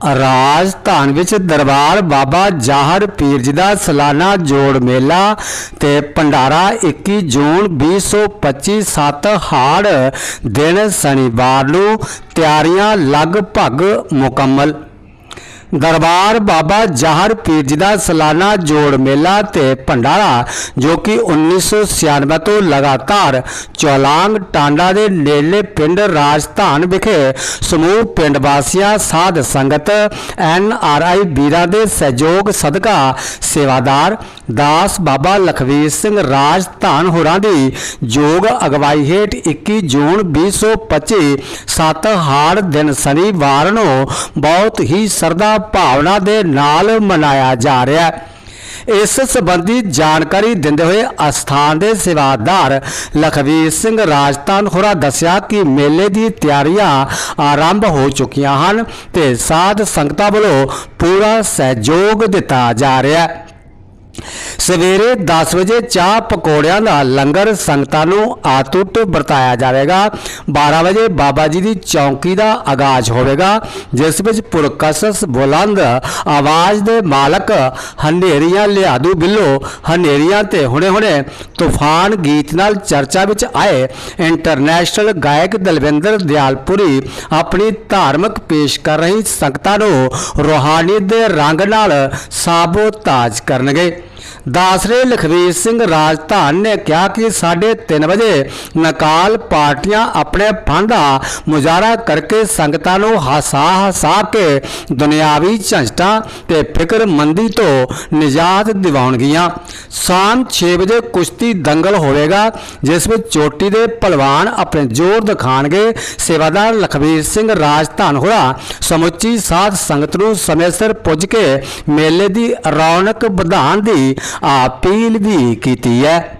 ਰਾਜਧਾਨ ਵਿੱਚ ਦਰਬਾਰ ਬਾਬਾ ਜਾਹਰ ਪੀਰ ਜੀ ਦਾ ਸਾਲਾਨਾ ਜੋੜ ਮੇਲਾ ਤੇ ਭੰਡਾਰਾ 21 ਜੂਨ 2025 ਸੱਤ ਹਾੜ ਦਿਨ ਸ਼ਨੀਵਾਰ ਨੂੰ ਤਿਆਰੀਆਂ ਲਗਭਗ ਮੁਕੰਮਲ। ਦਰਬਾਰ ਬਾਬਾ ਜਾਹਰ ਪੀਰ ਜੀ ਦਾ ਸਾਲਾਨਾ ਜੋੜ ਮੇਲਾ ਤੇ ਭੰਡਾਰਾ, ਜੋ ਕਿ 1996 ਤੋਂ ਲਗਾਤਾਰ ਚੌਲਾਂਗ ਟਾਂਡਾ ਦੇ ਨੇੜੇ ਪਿੰਡ ਰਾਜਧਾਨ ਵਿਖੇ ਸਮੂਹ ਪਿੰਡ ਵਾਸੀਆਂ, ਸਾਧ ਸੰਗਤ, ਐਨ ਆਰ ਆਈ ਵੀਰਾਂ ਦੇ ਸਹਿਯੋਗ ਸਦਕਾ ਸੇਵਾਦਾਰ ਦਾਸ ਬਾਬਾ ਲਖਵੀਰ ਸਿੰਘ ਰਾਜਧਾਨ ਹੋਰਾਂ ਦੀ ਯੋਗ ਅਗਵਾਈ ਹੇਠ 21 ਜੂਨ 2025 ਸੱਤ ਹਾੜ ਦਿਨ ਸ਼ਨੀਵਾਰ ਨੂੰ ਬਹੁਤ ਹੀ ਸਰਦਾ ਭਾਵਨਾ ਦੇ ਨਾਲ ਮਨਾਇਆ ਜਾ ਰਿਹਾ ਹੈ। ਇਸ ਸੰਬੰਧੀ ਜਾਣਕਾਰੀ ਦਿੰਦੇ ਹੋਏ ਅਸਥਾਨ ਦੇ ਸੇਵਾਦਾਰ ਲਖਵੀਰ ਸਿੰਘ ਰਾਜਤਾਨ ਹੋਰਾ ਦੱਸਿਆ ਕਿ ਮੇਲੇ ਦੀ ਤਿਆਰੀਆਂ ਆਰੰਭ ਹੋ ਚੁੱਕੀਆਂ ਹਨ ਤੇ ਸਾਧ ਸੰਗਤਾਂ ਵੱਲੋਂ ਪੂਰਾ ਸਹਿਯੋਗ ਦਿੱਤਾ ਜਾ ਰਿਹਾ ਹੈ। ਸਵੇਰੇ 10 ਵਜੇ ਚਾਹ ਪਕੌੜਿਆਂ ਦਾ ਲੰਗਰ ਸੰਗਤਾਂ ਨੂੰ ਆਤੁੱਟ ਵਰਤਾਇਆ ਜਾਵੇਗਾ। 12 ਵਜੇ ਬਾਬਾ ਜੀ ਦੀ ਚੌਂਕੀ ਦਾ ਆਗਾਜ਼ ਹੋਵੇਗਾ, ਜਿਸ ਵਿੱਚ ਪੁਰਕਸਸ ਬੁਲੰਦ ਆਵਾਜ਼ ਦੇ ਮਾਲਕ ਹਨੇਰੀਆਂ ਲਿਆਦੂ ਬਿੱਲੋ ਹਨੇਰੀਆਂ ਤੇ ਹੁਣੇ-ਹੁਣੇ ਤੂਫਾਨ ਗੀਤ ਨਾਲ ਚਰਚਾ ਵਿੱਚ ਆਏ। ਇੰਟਰਨੈਸ਼ਨਲ ਗਾਇਕ ਦਲਵਿੰਦਰ ਦਿਆਲਪੁਰੀ ਆਪਣੀ ਧਾਰਮਿਕ ਪੇਸ਼ ਕਰ ਰਹੀ ਸੰਗਤਾਂ ਨੂੰ ਰੋਹਾਨੀਅਤ ਦੇ ਰੰਗ ਨਾਲ ਸਾਬੋ ਤਾਜ ਕਰਨਗੇ। ਦਾਸਰੇ ਲਖਵੀਰ ਸਿੰਘ ਰਾਜਧਾਨ ਨੇ ਕਿਹਾ ਕਿ 3:30 ਵਜੇ ਨਕਾਲ ਪਾਰਟੀਆਂ ਆਪਣੇ ਫੰਡ ਦਾ ਮੁਜ਼ਾਹਰਾ ਕਰਕੇ ਸੰਗਤਾਂ ਨੂੰ ਹਸਾ ਹਸਾ ਕੇ ਦੁਨਿਆਵੀ ਝੰਜਟਾਂ ਤੇ ਫਿਕਰਮੰਦੀ ਤੋਂ ਨਿਜਾਤ ਦਿਵਾਉਣਗੀਆਂ। ਸ਼ਾਮ 6 ਵਜੇ ਕੁਸ਼ਤੀ ਦੰਗਲ ਹੋਵੇਗਾ, ਜਿਸ ਵਿੱਚ ਚੋਟੀ ਦੇ ਪਹਿਲਵਾਨ ਆਪਣੇ ਜ਼ੋਰ ਦਿਖਾਣਗੇ। ਸੇਵਾਦਾਰ ਲਖਵੀਰ ਸਿੰਘ ਰਾਜਧਾਨ ਹੋਰਾ ਸਮੁੱਚੀ ਸਾਧ ਸੰਗਤ ਨੂੰ ਸਮੇਂ ਸਿਰ ਪੁੱਜ ਕੇ ਮੇਲੇ ਦੀ ਰੌਣਕ ਵਧਾਉਣ ਦੀ ਅਪੀਲ ਵੀ ਕੀਤੀ ਹੈ